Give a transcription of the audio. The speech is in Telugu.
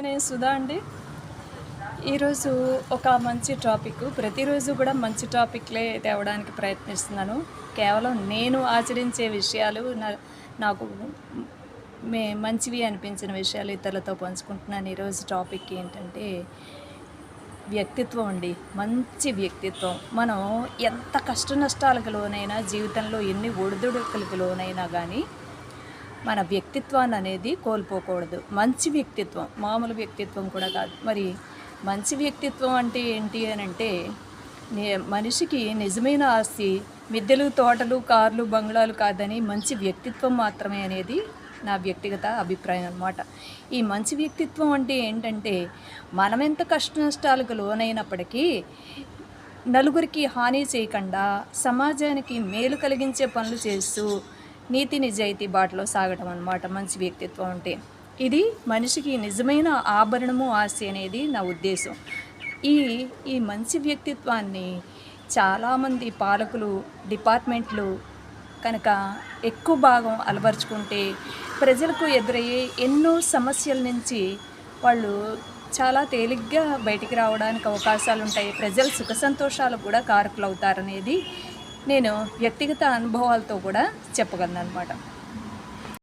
నేను సుధా అండి. ఈరోజు ఒక మంచి టాపిక్ ప్రతిరోజు కూడా మంచి టాపిక్లే తేవడానికి ప్రయత్నిస్తున్నాను. కేవలం నేను ఆచరించే విషయాలు నా- నాకు మే మంచివి అనిపించిన విషయాలు ఇతరులతో పంచుకుంటున్నాను. ఈరోజు టాపిక్ ఏంటంటే వ్యక్తిత్వం అండి. మంచి వ్యక్తిత్వం. మనం ఎంత కష్ట నష్టాలకు లోనైనా జీవితంలో ఎన్ని ఒడిదుడుకులకు లోనైనా కానీ మన వ్యక్తిత్వాన్ని అనేది కోల్పోకూడదు. మంచి వ్యక్తిత్వం మామూలు వ్యక్తిత్వం కూడా కాదు. మరి మంచి వ్యక్తిత్వం అంటే ఏంటి అని అంటే నే- మనిషికి నిజమైన ఆస్తి మిద్దెలు తోటలు కార్లు బంగ్లాలు కాదని మంచి వ్యక్తిత్వం మాత్రమే అనేది నా వ్యక్తిగత అభిప్రాయం అన్నమాట. ఈ మంచి వ్యక్తిత్వం అంటే ఏంటంటే మనం ఎంత కష్ట నష్టాలకు లోనైనప్పటికీ నలుగురికి హాని చేయకుండా సమాజానికి మేలు కలిగించే పనులు చేస్తూ నీతి నిజాయితీ బాటలో సాగటం అన్నమాట మంచి వ్యక్తిత్వం అంటే. ఇది మనిషికి నిజమైన ఆభరణము ఆస్తి అనేది నా ఉద్దేశం. ఈ ఈ మంచి వ్యక్తిత్వాన్ని చాలామంది పాలకులు డిపార్ట్మెంట్లు కనుక ఎక్కువ భాగం అలవరుచుకుంటే ప్రజలకు ఎదురయ్యే ఎన్నో సమస్యల నుంచి వాళ్ళు చాలా తేలిగ్గా బయటికి రావడానికి అవకాశాలు ఉంటాయి ప్రజల సుఖ సంతోషాలు కూడా కారకులు అవుతారనేది నేను వ్యక్తిగత అనుభవాలతో కూడా చెప్పగలను అనమాట